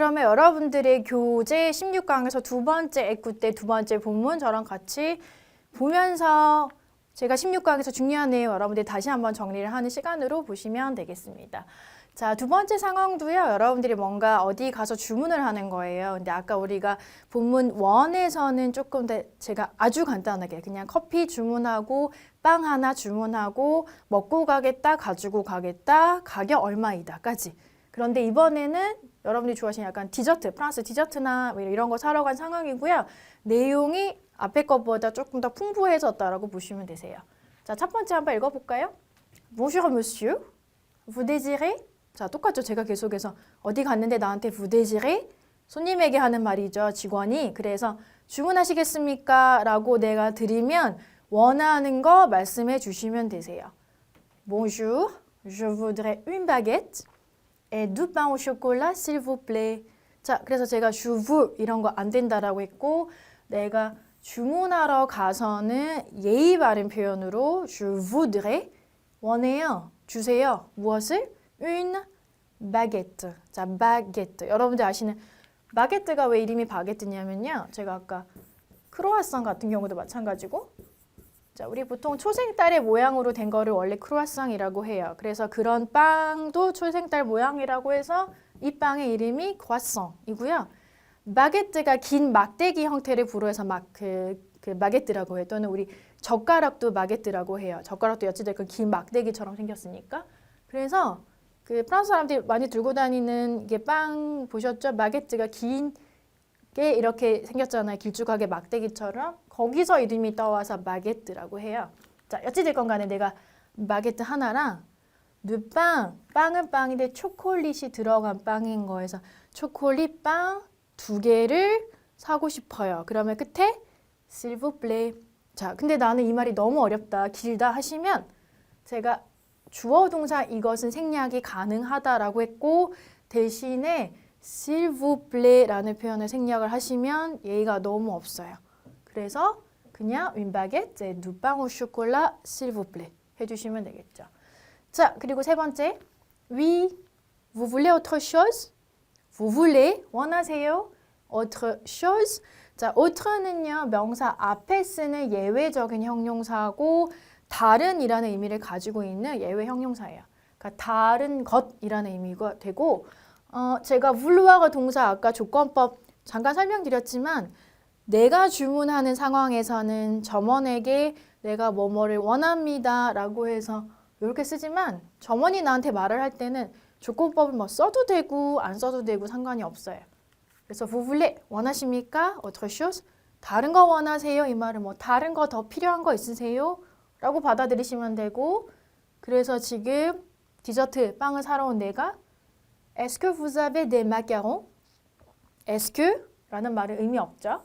그러면 여러분들의 교재 16강에서 두 번째 애꾸 때두 번째 본문 저랑 같이 보면서 제가 16강에서 중요한 내용 여러분들이 다시 한번 정리를 하는 시간으로 보시면 되겠습니다. 자, 두 번째 상황도요. 여러분들이 뭔가 어디 가서 주문을 하는 거예요. 근데 아까 우리가 본문 1에서는 조금 더 제가 아주 간단하게 그냥 커피 주문하고 빵 하나 주문하고 먹고 가겠다, 가지고 가겠다, 가격 얼마이다까지. 그런데 이번에는 여러분들이 좋아하시는 약간 디저트, 프랑스 디저트나 뭐 이런 거 사러 간 상황이고요. 내용이 앞에 것보다 조금 더 풍부해졌다라고 보시면 되세요. 자, 첫 번째 한번 읽어볼까요? Bonjour monsieur, vous désirez? 자, 똑같죠. 제가 계속해서 어디 갔는데 나한테 vous désirez? 손님에게 하는 말이죠. 직원이. 그래서 주문하시겠습니까? 라고 내가 드리면 원하는 거 말씀해 주시면 되세요. Bonjour, je voudrais une baguette et deux pains au chocolat, s'il vous plaît. 자, 그래서 제가 veux 이런 거 안 된다라고 했고 내가 주문하러 가서는 예의 바른 표현으로 je voudrais 원해요. 주세요. 무엇을? une baguette. 자, baguette. 여러분들 아시는 바게트가 왜 이름이 바게트냐면요. 제가 아까 크로아상 같은 경우도 마찬가지고 자, 우리 보통 초생딸의 모양으로 된 거를 원래 크로아상이라고 해요. 그래서 그런 빵도 초생딸 모양이라고 해서 이 빵의 이름이 croissant이고요. 바게트가 긴 막대기 형태를 불어해서 막그 그 바게트라고 해요. 또는 우리 젓가락도 바게트라고 해요. 젓가락도 어찌됐건 긴 막대기처럼 생겼으니까. 그래서 그 프랑스 사람들이 많이 들고 다니는 이게 빵 보셨죠? 바게트가 긴 게 이렇게 생겼잖아요. 길쭉하게 막대기처럼 거기서 이름이 떠와서 바게트라고 해요. 자, 어찌됐건 간에 내가 바게트 하나랑 누빵, 빵은 빵인데 초콜릿이 들어간 빵인 거에서 초콜릿 빵 두 개를 사고 싶어요. 그러면 끝에 실브플레. 자, 근데 나는 이 말이 너무 어렵다, 길다 하시면 제가 주어 동사 이것은 생략이 가능하다라고 했고 대신에 실브플레라는 표현을 생략을 하시면 예의가 너무 없어요. 그래서 그냥 chocolat s'il vous plaît 해주시면 되겠죠. 자, 그리고 세 번째 oui, vous voulez autre chose? vous voulez 원하세요? autre chose? 자, autre는요 명사 앞에 쓰는 예외적인 형용사고 다른이라는 의미를 가지고 있는 예외 형용사예요. 그러니까 다른 것이라는 의미가 되고 어, 제가 vouloir가 동사 아까 조건법 잠깐 설명드렸지만 내가 주문하는 상황에서는 점원에게 내가 뭐뭐를 원합니다 라고 해서 이렇게 쓰지만 점원이 나한테 말을 할 때는 조건법을 뭐 써도 되고 안 써도 되고 상관이 없어요. 그래서 voulez 원하십니까? chose 다른 거 원하세요? 이 말은 뭐 다른 거 더 필요한 거 있으세요? 라고 받아들이시면 되고 그래서 지금 디저트 빵을 사러 온 내가 Est-ce que vous avez des macarons? Est-ce que? 라는 말은 의미 없죠.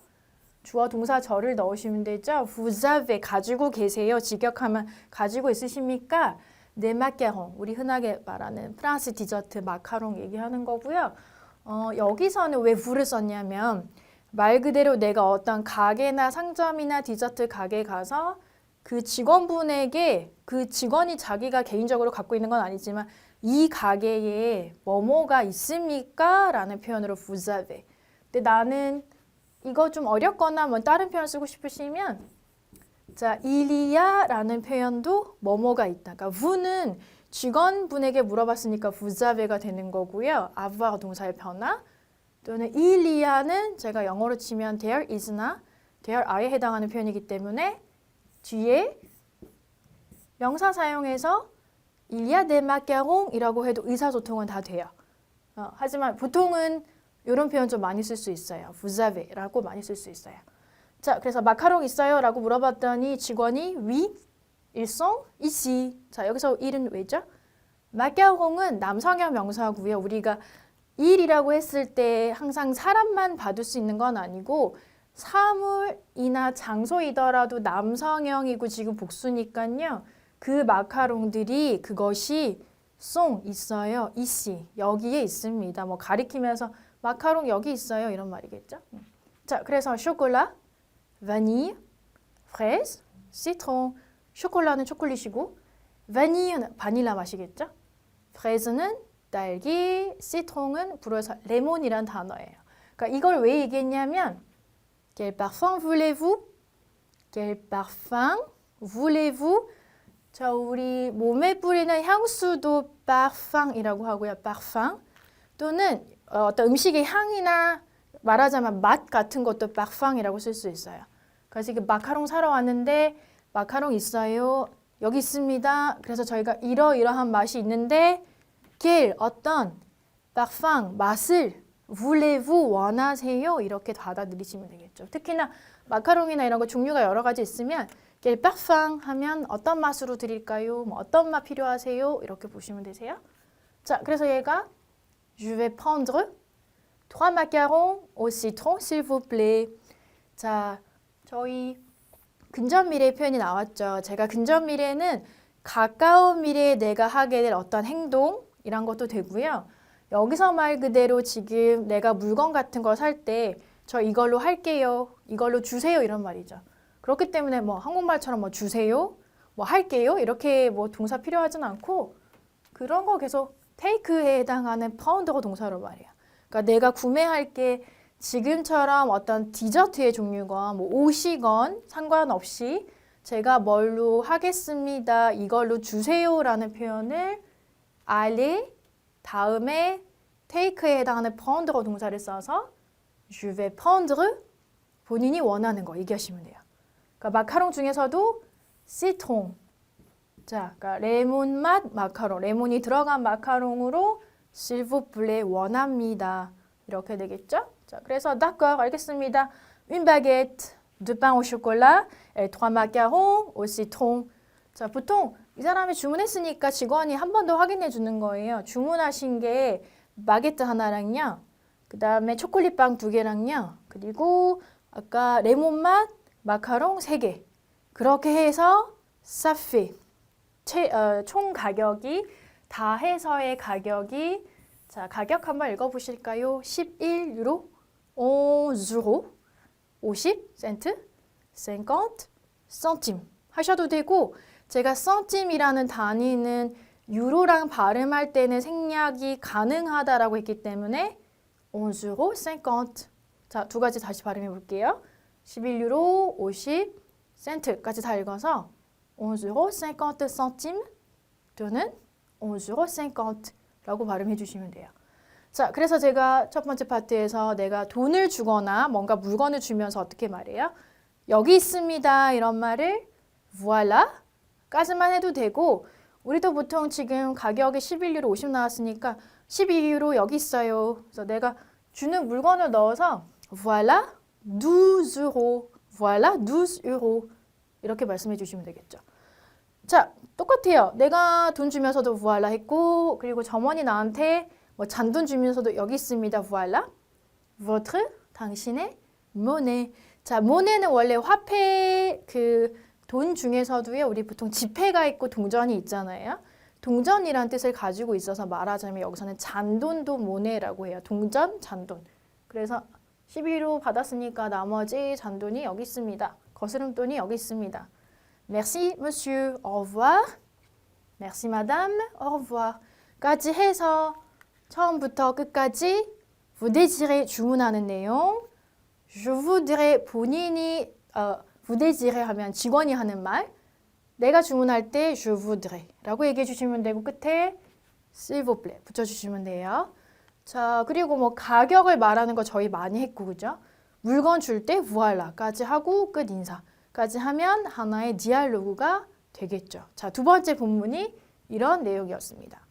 주어 동사 절을 넣으시면 되죠. Vous avez 가지고 계세요. 직역하면 가지고 있으십니까? 네 마카롱 우리 흔하게 말하는 프랑스 디저트 마카롱 얘기하는 거고요. 어, 여기서는 왜 부를 썼냐면 말 그대로 내가 어떤 가게나 상점이나 디저트 가게 가서 그 직원분에게 그 직원이 자기가 개인적으로 갖고 있는 건 아니지만 이 가게에 뭐뭐가 있습니까? 라는 표현으로 vous avez. 근데 나는 이거 좀 어렵거나 뭐 다른 표현 쓰고 싶으시면 자, 일이야라는 표현도 뭐뭐가 있다. 그러니까 vu는 직원분에게 물어봤으니까 avez가 되는 거고요. avoir 동사의 변화 또는 일이야는 제가 영어로 치면 there is나 there are에 해당하는 표현이기 때문에 뒤에 명사 사용해서 des macarons이라고 해도 의사소통은 다 돼요. 어, 하지만 보통은 이런 표현 좀 많이 쓸 수 있어요. vous avez라고 많이 쓸 수 있어요. 자, 그래서 마카롱 있어요? 라고 물어봤더니 직원이 ils sont ici. 자, 여기서 일은 왜죠? 마카롱은 남성형 명사고요. 우리가 일이라고 했을 때 항상 사람만 받을 수 있는 건 아니고 사물이나 장소이더라도 남성형이고 지금 복수니까요. 그 마카롱들이 그것이 송 있어요. 이씨 여기에 있습니다. 뭐 가리키면서 마카롱 여기 있어요. 이런 말이겠죠. 음. 자, 그래서 쇼콜라, 바닐리, 프레즈, 시트론. 쇼콜라는 초콜릿이고 바닐리는 바닐라 맛이겠죠. 프레즈는 딸기, citron은 불어서 레몬이란 단어예요. 그러니까 이걸 왜 얘기했냐면 quel parfum voulez-vous? quel parfum voulez-vous? 저 우리 몸에 뿌리는 향수도 parfum이라고 하고요. parfum 또는 어, 어떤 음식의 향이나 말하자면 맛 같은 것도 parfum이라고 쓸 수 있어요. 그래서 이게 마카롱 사러 왔는데 마카롱 있어요. 여기 있습니다. 그래서 저희가 이러이러한 맛이 있는데 길 어떤 parfum 맛을 voulez-vous 원하세요? 이렇게 받아들이시면 되겠죠. 특히나 마카롱이나 이런 거 종류가 여러 가지 있으면 quel parfum 하면 어떤 맛으로 드릴까요? 뭐 어떤 맛 필요하세요? 이렇게 보시면 되세요. 자, 그래서 얘가 je vais prendre trois macarons au citron s'il vous plaît. 자, 저희 근접 미래 표현이 나왔죠. 제가 근접 미래는 가까운 미래에 내가 하게 될 어떤 행동 이란 것도 되고요. 여기서 말 그대로 지금 내가 물건 같은 거살때 저 이걸로 할게요. 이걸로 주세요. 이런 말이죠. 그렇기 때문에 뭐 한국말처럼 뭐 주세요. 뭐 할게요. 이렇게 뭐 동사 필요하진 않고 그런 거 계속 테이크에 해당하는 파운드가 동사로 말이에요. 그러니까 내가 구매할 게 지금처럼 어떤 디저트의 종류건 뭐 옷이건 상관없이 제가 뭘로 하겠습니다. 이걸로 주세요라는 표현을 aller 다음에 take에 해당하는 prendre가 동사를 써서 je vais prendre 본인이 원하는 거 얘기하시면 돼요. 그러니까 마카롱 중에서도 citron 자, 그러니까 레몬 맛 마카롱, 레몬이 들어간 마카롱으로 plaît 원합니다. 이렇게 되겠죠? 자, 그래서 d'accord, 알겠습니다. une baguette de pain au chocolat et trois macarons au citron. 자, 보통 이 사람이 주문했으니까 직원이 한 번 더 확인해 주는 거예요. 주문하신 게 바게트 하나랑요. 그다음에 초콜릿 빵 두 개랑요. 그리고 아까 레몬 맛 마카롱 세 개. 그렇게 해서 사피 최, 어, 총 가격이 다 해서의 가격이 자 가격 한번 읽어보실까요? 11 유로, 11 유로, 50 센트, 50 센팀 하셔도 되고 제가 센팀이라는 단위는 유로랑 발음할 때는 생략이 가능하다라고 했기 때문에 11 유로 50 자, 두 가지 다시 발음해 볼게요. 11 유로 50 센트까지 다 읽어서 11유로 50 센팀 또는 11유로 50라고 발음해 주시면 돼요. 자, 그래서 제가 첫 번째 파트에서 내가 돈을 주거나 뭔가 물건을 주면서 어떻게 말해요? 여기 있습니다. 이런 말을 voilà 까지만 해도 되고 우리도 보통 지금 가격이 11유로 50 나왔으니까 12유로 여기 있어요. 그래서 내가 주는 물건을 넣어서 voilà 12 유로 voilà 12 유로 이렇게 말씀해 주시면 되겠죠. 자, 똑같아요. 내가 돈 주면서도 voilà 했고 그리고 점원이 나한테 뭐 잔돈 주면서도 여기 있습니다. voilà. votre 당신의 monnaie. 자, 모네는 원래 화폐 그 돈 중에서도요. 우리 보통 지폐가 있고 동전이 있잖아요. 동전이란 뜻을 가지고 있어서 말하자면 여기서는 잔돈도 모네라고 해요. 동전, 잔돈. 그래서 11로 받았으니까 나머지 잔돈이 여기 있습니다. 거스름돈이 여기 있습니다. Merci monsieur, au revoir. Merci madame, au revoir. 까지 해서 처음부터 끝까지 vous désirez 주문하는 내용 je voudrais 본인이 어, vous désirez 하면 직원이 하는 말 내가 주문할 때 je voudrais 라고 얘기해 주시면 되고 끝에 s'il vous plaît 붙여주시면 돼요. 자 그리고 뭐 가격을 말하는 거 저희 많이 했고 그죠? 물건 줄 때 voila까지 하고 끝 인사까지 하면 하나의 디알로그가 되겠죠. 자 두 번째 본문이 이런 내용이었습니다.